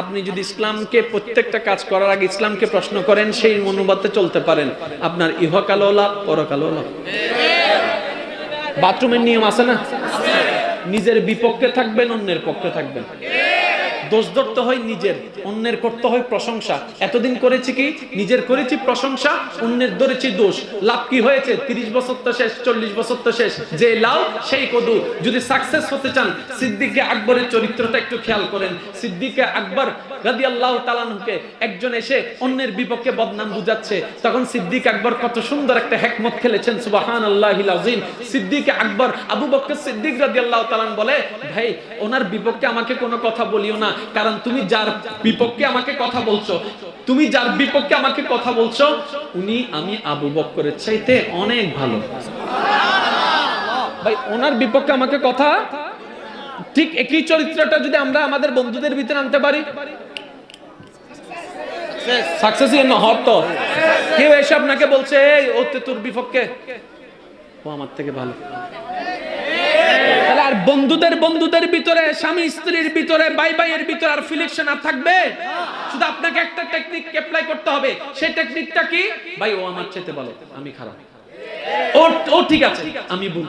আপনি যদি ইসলামকে প্রত্যেকটা কাজ করার আগে ইসলামকে প্রশ্ন করেন, সেই অনুবাদে চলতে পারেন। আপনার ইহকালও লাভ পরকালও লাভ বাথরুমের নিয়ম আছে না? নিজের বিপক্ষে থাকবেন, অন্যের পক্ষে থাকবেন। দোষ ধরতে হয় নিজের, অন্যের করতে হয় প্রশংসা। এতদিন করেছি কি? নিজের করেছি প্রশংসা, অন্যের ধরেছি দোষ। লাভ কি হয়েছে? তিরিশ বছর তো শেষ, চল্লিশ বছর তো শেষ। যে লাভ সেই কদু। যদি সাকসেস হতে চান, সিদ্দিকে আকবরের চরিত্রটা একটু খেয়াল করেন। সিদ্দিকে আকবর রাদি আল্লাহ তালানহুকে একজন এসে অন্যের বিপক্ষে বদনাম বুঝাচ্ছে। তখন সিদ্দিক আকবর কত সুন্দর একটা হেকমত খেলেছেন সুবাহান আল্লাহ আজিম সিদ্দিক আকবর, আবু বক্কর সিদ্দিক রাদি আল্লাহ তালান বলে, ভাই, ওনার বিপক্ষে আমাকে কোনো কথা বলিও না। কারণ তুমি যার বিপক্ষে আমাকে কথা বলছো, তুমি যার বিপক্ষে আমাকে কথা বলছো, উনি আমি আবু বক্করের চাইতে অনেক ভালো। ভাই, ওনার বিপক্ষে আমাকে কথা, ঠিক একই চরিত্রটা যদি আমরা আমাদের বন্ধুদের ভিতরে আনতে পারি। না তো কেউ এসে আপনাকে বলছে বিপক্ষে। ও আমার থেকে ভালো। আর বন্ধুদের বন্ধুদের ভিতরে, স্বামী স্ত্রীর ভিতরে ভাই ভাইয়ের ভিতরে আর ফিলিকশন আর থাকবে? শুধু আপনাকে একটা টেকনিক অ্যাপ্লাই করতে হবে। সেই টেকনিকটা কি? ভাই, ও আমার চাইতে ভালো, আমি খারাপ। ও ও ঠিক আছে, আমি ভুল।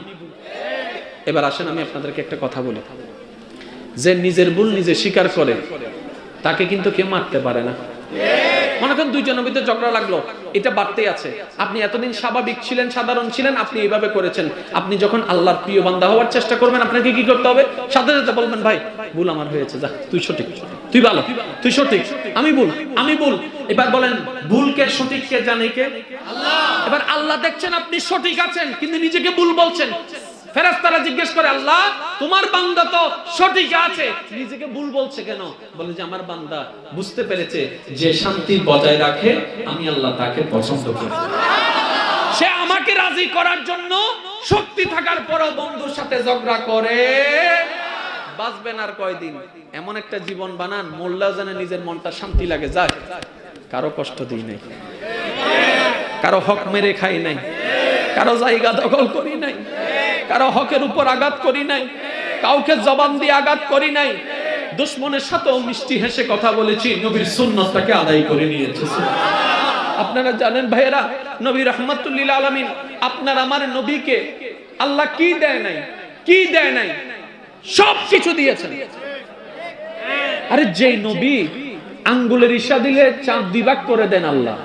এবার আসেন, আমি আপনাদেরকে একটা কথা বলি। যে নিজের ভুল নিজে স্বীকার করে, তাকে কিন্তু কেউ মারতে পারে না। মনে করেন দুইজনের ভিতরে ঝগড়া লাগল, এটা বাড়তেই আছে। আপনি এতদিন স্বাভাবিক ছিলেন, সাধারণ ছিলেন, আপনি এইভাবে করেছেন। আপনি যখন আল্লাহর প্রিয় বান্দা হওয়ার চেষ্টা করবেন, আপনাকে কি করতে হবে? সাথে সাথে বলবেন, ভাই, ভুল আমার হয়েছে, যা, তুই সঠিক, তুই ভালো, তুই সঠিক, আমি ভুল আমি ভুল। এবার বলেন, ভুলকে সঠিক কে জানে কে? এবার আল্লাহ দেখছেন আপনি সঠিক আছেন, কিন্তু নিজেকে ভুল বলছেন। ফেরেশতারা জিজ্ঞেস করে, আল্লাহ, তোমার বান্দা তো সঠিক আছে। নিজেকে ভুল বলছে কেন? বলে যে, আমার বান্দা বুঝতে পেরেছে যে শান্তি বজায় রাখে, আমি আল্লাহ তাকে পছন্দ করি। সে আমাকে রাজি করার জন্য শক্তি থাকার পরও বন্ধুর সাথে ঝগড়া করে। বাঁচবেন আর কয়দিন? এমন একটা জীবন বানান, মোল্লা জানে নিজের মনটা শান্তি লাগে যায় কারও কষ্ট দিই নাই। কারও হক মেরে খাই নাই। কারও জায়গা দখল করি কারও হকের উপর আঘাত করি নাই, কাউকে জবান দিয়ে আঘাত করি নাই। দুশ্মনের সাথেও মিষ্টি হেসে কথা বলেছি, নবীর সুন্নতটাকে আদায় করে নিয়েছে। আপনারা জানেন ভাইয়েরা, নবী রহমতুল্লিল আলমিন, আপনার আমার নবীকে আল্লাহ কি দেয় নাই, কি দেয় নাই, সব কিছু দিয়েছেন। আরে যে নবী আঙ্গুলের ইশা দিলে চাঁদ দিবাক করে দেন আল্লাহ।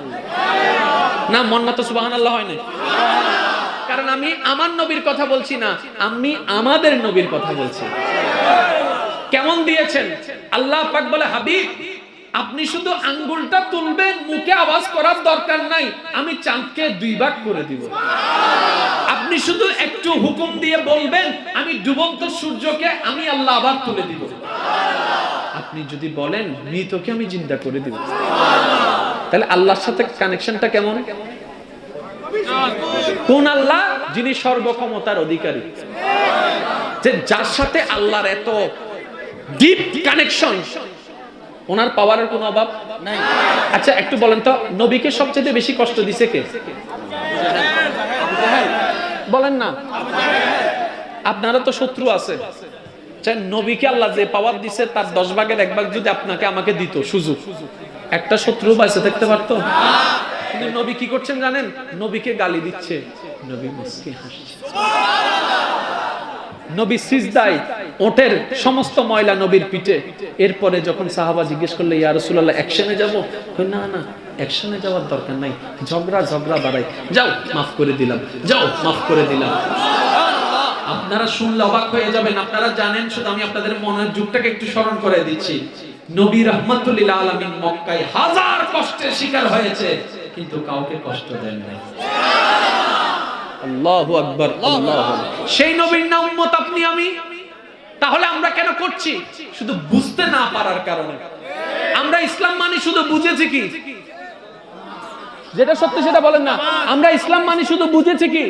না মন্না তো সুবাহান আল্লাহ হয় না কারণ আমি আমার নবীর কথা বলছি না, আমি আমাদের নবীর কথা বলছি। কেমন দিয়েছেন? আল্লাহ পাক বলে, হাবিব, আপনি শুধু আঙ্গুলটা তুলবেন, মুখে আওয়াজ করার দরকার নাই, আমি চাঁদকে দুই ভাগ করে দিব। আপনি শুধু একটু হুকুম দিয়ে বলবেন, আমি ডুবন্ত সূর্যকে আমি আল্লাহ আবার তুলে দিব। আপনি যদি বলেন, মৃতকে আমি চিন্তা করে দিব। তাহলে আল্লাহর সাথে কানেকশনটা কেমন? কোন আল্লাহ যিনি সর্বক্ষমতার অধিকারী। যে যার সাথে আল্লাহর এত ডিপ কানেকশন ওনার পাওয়ারের কোনো অভাব নাই। আচ্ছা একটু বলেন তো, নবীকে সবচেয়ে বেশি কষ্ট দিছে কে? বলেন না। আপনারা তো শত্রু আছে। নবীকে আল্লাহ যে পাওয়ার দিছে, তার দশ ভাগের এক ভাগ যদি আপনাকে আমাকে দিত, সুযোগ। একটা শত্রু বাইসে দেখতে পারতো? কিন্তু নবী কি করছেন জানেন? নবীকে গালি দিচ্ছে। নবী মুস্কি হাসছে নবী সিজদাই ওটের সমস্ত ময়লা নবীর পিঠে। এরপরে যখন সাহাবা জিজ্ঞেস করলে, ইয়া রাসূলুল্লাহ অ্যাকশনে যাব? না না অ্যাকশনে যাওয়ার দরকার নাই। ঝগড়া ঝগড়া বাড়াই। যাও, মাফ করে দিলাম। যাও, মাফ করে দিলাম। আপনারা শুনলে অবাক হয়ে যাবেন। আপনারা জানেন, শুধু আমি আপনাদের মনের যুগটাকে একটু স্মরণ করে দিচ্ছি। নবী রহমতুল্লিল আলমিন মক্কায় হাজার কষ্টের শিকার হয়েছে কিন্তু কাউকে কষ্ট দেন নাই। আল্লাহু আকবার আল্লাহ সেই নবীর নাম উম্মত আপনি আমি? তাহলে আমরা কেন করছি? শুধু বুঝতে না পারার কারণে। আমরা ইসলাম মানে শুধু বুঝেছি কি? যেটা সত্যি সেটা বলেন না। আমরা ইসলাম মানে শুধু বুঝেছি কি?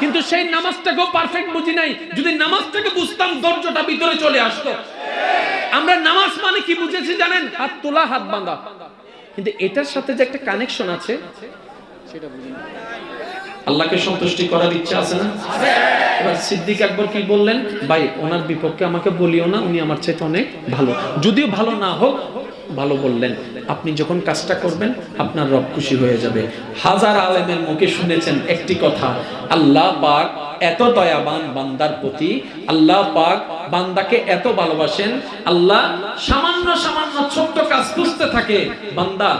কিন্তু সেই নামাজটাকেও পারফেক্ট বুঝি নাই। যদি নামাজটাকে বুঝতাম ধৈর্যটা ভিতরে চলে আসতো। আমরা নামাজ মানে কি বুঝেছি জানেন? হাত তোলা, হাত বাঁধা কিন্তু এটার সাথে যে একটা কানেকশন আছে, আল্লাহকে সন্তুষ্টি করার ইচ্ছা আছে না? এবার সিদ্দিক একবার কি বললেন? ভাই, ওনার বিপক্ষে আমাকে বলিও না, উনি আমার চাইতে অনেক ভালো। যদিও ভালো না হোক, ভালো বললেন। আপনি যখন কাজটা করবেন, আপনার রব খুশি হয়ে যাবে। হাজার আলেমের মুখে শুনেছেন একটি কথা, আল্লাহ পাক এত দয়াবান বান্দার প্রতি আল্লাহ পাক বান্দাকে এত ভালোবাসেন, আল্লাহ সামান্য সামান্য ছোট্ট কাজ বুঝতে থাকে। বান্দা,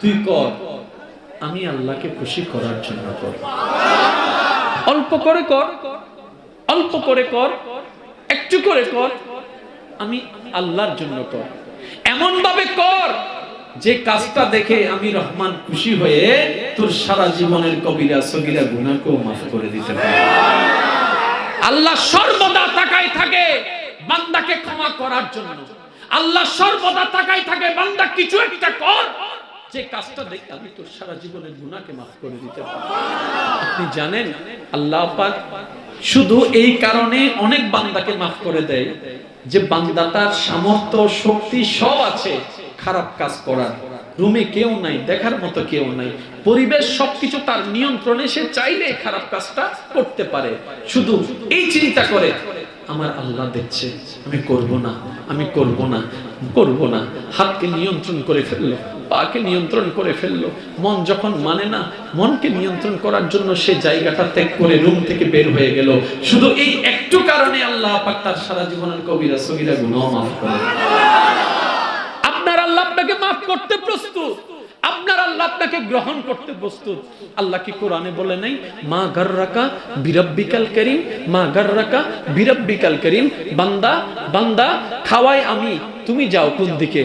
তুই কর, আমি আল্লাহকে খুশি করার জন্য কর। অল্প করে কর, অল্প করে কর, একটু করে কর, আমি আল্লাহর জন্য কর। এমন ভাবে কর যে কাজটা দেখে আমি রহমান খুশি হয়ে তোর সারা জীবনের কবিরা সগিরা গুনাহকেও মাফ করে দিতে পারি। আল্লাহ সর্বদা তাকায় থাকে বান্দাকে ক্ষমা করার জন্য। আল্লাহ সর্বদা তাকায় থাকে, বান্দা কিছু একটা কর। যে কাজটা দেখে, আমি তোর সারা জীবনের গুনাহকে মাফ করে দিতে পারি। আপনি জানেন, আল্লাহ পাক শুধু এই কারণে অনেক বান্দাকে মাফ করে দেয় যে বান্দাটার সামর্থ্য শক্তি সব আছে। খারাপ কাজ করার। রুমে কেউ নাই, দেখার মতো কেউ নাই। পরিবেশ সবকিছু তার নিয়ন্ত্রণে, সে চাইলে খারাপ কাজটা করতে পারে। শুধু এই চিন্তা করে, আমার আল্লাহ দেখছে, আমি করব না, আমি করব না করব না। হাতকে নিয়ন্ত্রণ করে ফেলল, পাকে নিয়ন্ত্রণ করে ফেলল। মন যখন মানে না, মনকে নিয়ন্ত্রণ করার জন্য সে জায়গাটা ত্যাগ করে রুম থেকে বের হয়ে গেল। শুধু এই একটু কারণে আল্লাহ পাক তার সারা জীবনের কবিরা সগিরা গুনাহ মাফ করে আপনার আল্লাহ আপনাকে মাফ করতে প্রস্তুত। আপনার আল্লাহ আপনাকে গ্রহণ করতে প্রস্তুত। আল্লাহ কি কোরআনে বলে নাই? মা গর্রাকা বিরব্বিকাল করিম, মা গর্রাকা বিরব্বিকাল করিম। বান্দা বান্দা, খাওয়াই আমি, তুমি যাও কোন দিকে?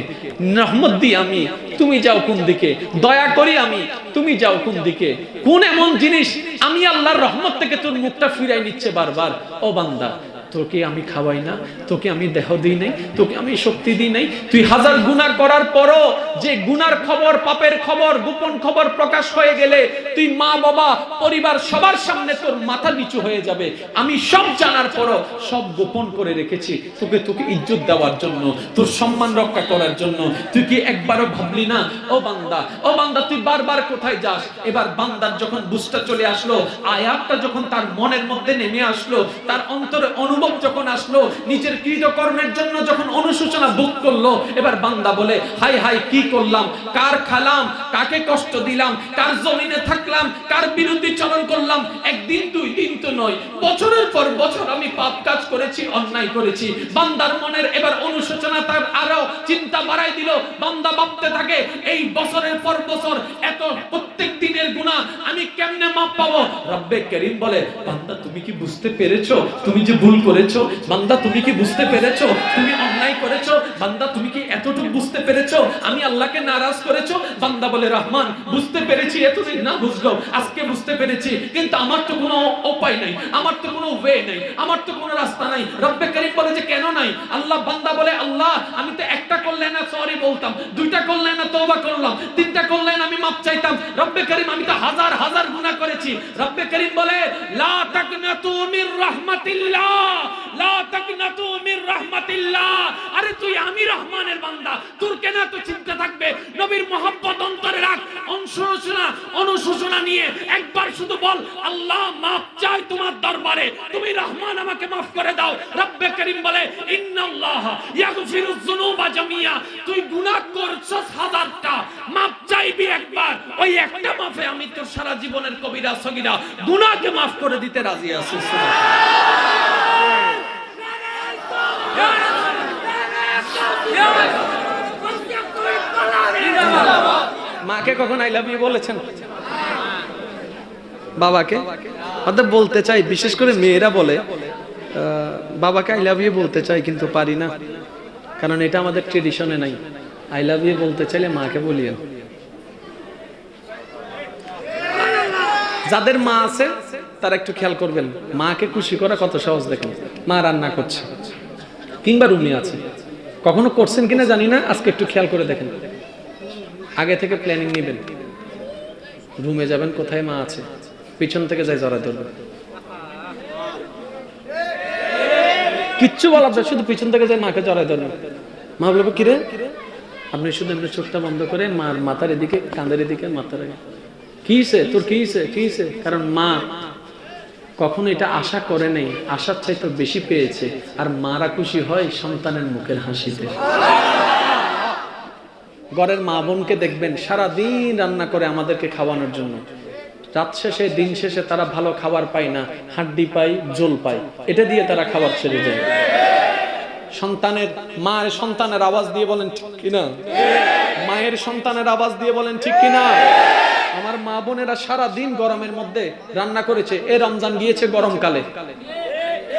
রহমত দি আমি, তুমি যাও কোন দিকে? দয়া করি আমি, তুমি যাও কোন দিকে? কোন এমন জিনিস আমি আল্লাহর রহমত থেকে তোর মুখটা ফিরাই নিচ্ছে বারবার? ও বান্দা তোকে আমি খাওয়াই না, তোকে আমি দেহ দিই নাই, তোকে আমি শক্তি দিই নাই। তুই হাজার গুনাহ করার পরও যে গুনার খবর, পাপের খবর, গোপন খবর প্রকাশ হয়ে গেলে তুই মা, বাবা, পরিবার সবার সামনে তোর মাথা নিচু হয়ে যাবে। আমি সব জানার পরও সব গোপন করে রেখেছি। তোকে তোকে ইজ্জত দেওয়ার জন্য, তোর সম্মান রক্ষা করার জন্য। তুই কি একবারও ভাবলি না, ও বান্দা ও বান্দা, তুই বারবার কোথায় যাস? এবার বান্দার যখন বুঝটা চলে আসলো, আয়াতটা যখন তার মনের মধ্যে নেমে আসলো, তার অন্তরে অনুভব যখন আসলো, নিজের কৃতকর্মের জন্য যখন অনুশোচনা বোধ করল, এবার বান্দা বলে, হাই হাই, কি করলাম? কার খালাম? কাকে কষ্ট দিলাম? কার জমিনে থাকলাম? কার বিরুদ্ধে চলন করলাম? একদিন দুই দিন তো নয়, বছরের পর বছর আমি পাপ কাজ করেছি, অন্যায় করেছি। বান্দার মনের এবার অনুশোচনা তার আরও চিন্তা বাড়াই দিল। বান্দা ভাবতে থাকে, এই বছরের পর বছর এত প্রত্যেক দিনের গুনাহ আমি কেমনে মাপ পাবো? রব্বে করিম বলে, বান্দা, তুমি কি বুঝতে পেরেছ? তুমি যে ভুল করেছ? বান্দা তুমি কি বুঝতে পেরেছ? তুমি অন্যায় করেছ? বান্দা পেরেছ? আমি আল্লাহকে নারাজ করেছ? বান্দা বলে, রহমান, বুঝতে পেরেছি, এতদিন না বুঝলো আজকে বুঝতে পেরেছি। কিন্তু আমার তো কোনো উপায় নাই, আমার তো কোনো ওয়ে নাই, আমার তো কোনো রাস্তা নাই। রব্বে করিম বলে যে, কেন নাই? আল্লাহ বান্দা বলে, আল্লাহ, আমি তো একটা করলে না সরি বলতাম। দুইটা করলে না তওবা করলাম। তিনটা করলে না আমি মাপ চাইতাম। রব্বে করিম, আমি তো হাজার হাজার গুনাহ করেছি। রব্বে করিম বলে, লা তাকনাতু মির রাহমাতিল্লাহ, লা তাকনাতু রাহমাতিল্লাহ। আরে তুই আমি রহমানের বান্দা। তোর কেন এত চিন্তা থাকবে? নবীর মোহাব্বত অন্তরে রাখ। অনুশোচনা অনুশোচনা নিয়ে একবার শুধু বল, আল্লাহ মাফ চাই তোমার দরবারে। তুমি রহমান আমাকে মাফ করে দাও। রব্বে করিম বলে, ইন্নাল্লাহ ইয়াগফিরুজ যুনুবা জামিয়া। তুই গুনাহ করছস হাজারটা। মাফ চাইবি একবার। ওই একটা মাফে আমি তোর সারা জীবনের কবিরা, সগীরা গুনাহকে মাফ করে দিতে রাজি আছি। মাকে কখন আই লাভ ইউ বলেছেন? বাবাকে? অর্থাৎ বলতে চাই, বিশেষ করে মেয়েরা বলে বাবাকে আই লাভ ইউ বলতে চাই, কিন্তু পারি না। কারণ এটা আমাদের ট্রেডিশনে নাই। আই লাভ ইউ বলতে চাইলে মাকে বলিয়েন যাদের মা আছে, তারা একটু খেয়াল করবেন। মাকে খুশি করা কত সহজ দেখেন। মা রান্না করছে। কিংবা রুমে আছে। কখনো করছেন কিনা জানি না আজকে একটু খেয়াল করে দেখেন। আগে থেকে প্ল্যানিং নেবেন। রুমে যাবেন কোথায় মা আছে? পিছন থেকে যাই জড়া ধরবেন কিচ্ছু বলার না, শুধু পিছন থেকে যাই মাকে জড়াই ধরবেন মা বলব কিরে? আপনি শুধু এমনি চোখটা বন্ধ করে মার মাথার এদিকে কাঁধের এদিকে মাথা রেখে কিসে তোর কিসে কিসে কারণ মা কখনো এটা আশা করে নেই, আশার চাইতে বেশি পেয়েছে, আর মারা খুশি হয় সন্তানের মুখের হাসিতে। ঘরের মা বোনকে দেখবেন সারাদিন রান্না করে আমাদেরকে খাওয়ানোর জন্য। রাত শেষে, দিন শেষে তারা ভালো খাবার পায় না, হাড্ডি পায়, জোল পায়। এটা দিয়ে তারা খাবার ছেড়ে যায়। সন্তানের, মায়ের সন্তানের আওয়াজ দিয়ে বলেন, ঠিক কিনা? মায়ের সন্তানের আওয়াজ দিয়ে বলেন, ঠিক কিনা? আমার মা বোনেরা সারা দিন গরমের মধ্যে রান্না করেছে। এ রমজান গিয়েছে গরমকালে।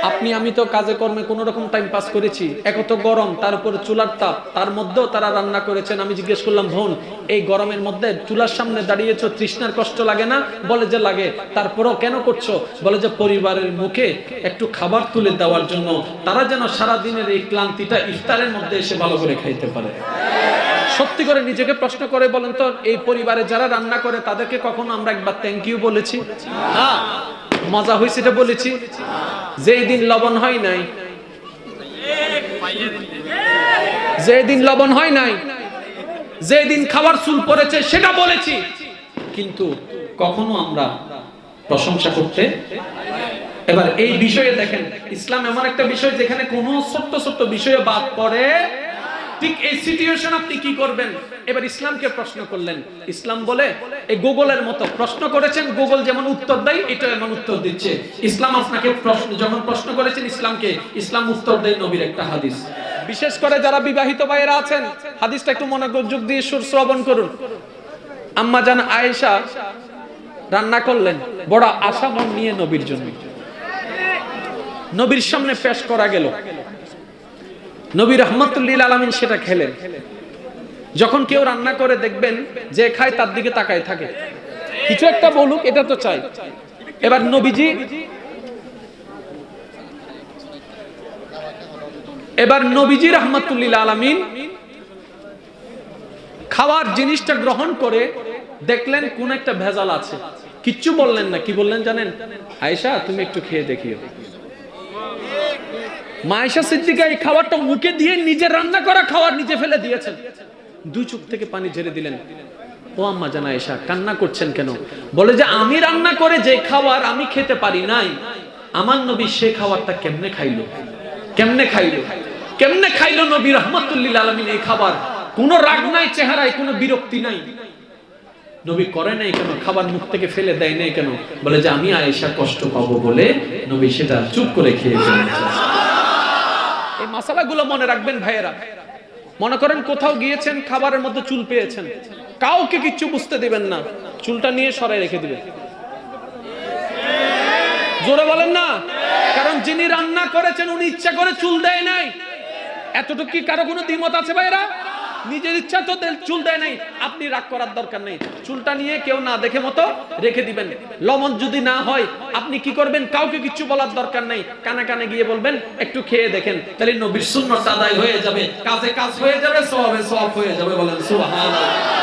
আপনি, আমি তো কাজে কর্মে কোন রকম টাইম পাস করেছি। এক তো গরম, তার উপরে চুলার তাপ, তার মধ্যেও তারা রান্না করেছেন। আমি জিজ্ঞেস করলাম, বোন, এই গরমের মধ্যে চুলার সামনে দাঁড়িয়েছো, তৃষ্ণার কষ্ট লাগে না? বলে যে, লাগে। তারপরও কেন করছ? বলে যে, পরিবারের মুখে একটু খাবার তুলে দেওয়ার জন্য। তারা যেন সারা দিনের এই ক্লান্তিটা ইফতারের মধ্যে এসে ভালো করে খাইতে পারে। সত্যি করে নিজেকে প্রশ্ন করে বলেন তো, এই পরিবারে যারা রান্না করে তাদেরকে কখনো আমরা একবার থ্যাংক ইউ বলেছি? হ্যাঁ মজা হয়েছে এটা বলেছি। যেই দিন লবণ হয় নাই যেদিন লবণ হয় নাই, যেই দিন খাবার চুল পড়েছে সেটা বলেছি। কিন্তু কখনো আমরা প্রশংসা করতে এবার এই বিষয়ে দেখেন, ইসলাম এমন একটা বিষয় যেখানে কোনো ছোট্ট ছোট্ট বিষয়ে বাদ পড়ে ঠিক এই সিচুয়েশন আপনি কি করবেন? এবার ইসলামকে প্রশ্ন করলেন। ইসলাম বলে, এই গুগলের মতো প্রশ্ন করেছেন, গুগল যেমন উত্তর দেয় এটা এমন উত্তর দিচ্ছে। ইসলাম আপনাকে প্রশ্ন, যখন প্রশ্ন করেছেন ইসলামকে, ইসলাম উত্তর দেয় নবীর একটা হাদিস। বিশেষ করে যারা বিবাহিত ভাইয়েরা আছেন, হাদিসটা একটু মনোযোগ দিয়ে সুর শ্রবণ করুন। আম্মা জান আয়েশা রান্না করলেন, বড় আশা মন নিয়ে নবীর জন্য। নবীর সামনে পেশ করা গেল। নবী রহমতুল্লিল আলমিন সেটা খেলেন। যখন কেউ রান্না করে দেখবেন যে খায়, তার দিকে তাকায় থাকে। কিছু একটা বলুক, এটা তো চাই। এবার নবীজি এবার নবীজি রহমতুল্লিল আলমিন খাওয়ার জিনিসটা গ্রহণ করে দেখলেন কোন একটা ভেজাল আছে। কিচ্ছু বললেন না। কি বললেন জানেন? আয়সা তুমি একটু খেয়ে দেখিও। মায়েশা সিদ্দিকা এই খাবারটা মুখে দিয়ে নিজে রান্না করা খাবার নিজে ফেলে দিয়েছেন। দুই চোখ থেকে পানি ঝেড়ে দিলেন। ও আম্মা জানা এসা, কান্না করছেন কেন? বলে যে, আমি রান্না করে যে খাবার আমি খেতে পারি নাই, আমার নবী সে খাবারটা কেমনে খাইলো? কেমনে খাইলো? কেমনে খাইলো নবী রহমতুল্লিল আলমিন এই খাবার? কোনো রাগ নাই, চেহারায় কোনো বিরক্তি নাই। নবী করে নাই কেন? খাবার মুখ থেকে ফেলে দেয় নাই কেন? বলে যে, আমি আয়েশা কষ্ট পাবো বলে নবী সেটা চুপ করে খেয়ে ফেলেছে। এই মশালাগুলো মনে রাখবেন ভাইয়েরা। মনে করেন কোথাও গিয়েছেন, খাবারের মধ্যে চুল পেয়েছেন। কাউকে কিচ্ছু বুঝতে দিবেন না। চুলটা নিয়ে সরাই রেখে দিবেন। জোরে বলেন না? কারণ যিনি রান্না করেছেন, উনি ইচ্ছা করে চুল দেয় নাই। এতটুকু কি কারও কোনো দ্বিমত আছে ভাইরা নিজের ইচ্ছা তো চুল দেয় নাই। আপনি রাগ করার দরকার নেই। চুলটা নিয়ে কেউ না দেখে মতো রেখে দিবেন। লবণ যদি না হয়, আপনি কি করবেন? কাউকে কিছু বলার দরকার নেই। কানে কানে গিয়ে বলবেন, একটু খেয়ে দেখেন। তাহলে নবীর সুন্নত আদায় হয়ে যাবে। কাজে কাজ হয়ে যাবে সবে সব হয়ে যাবে বলেন, সুবহানাল্লাহ।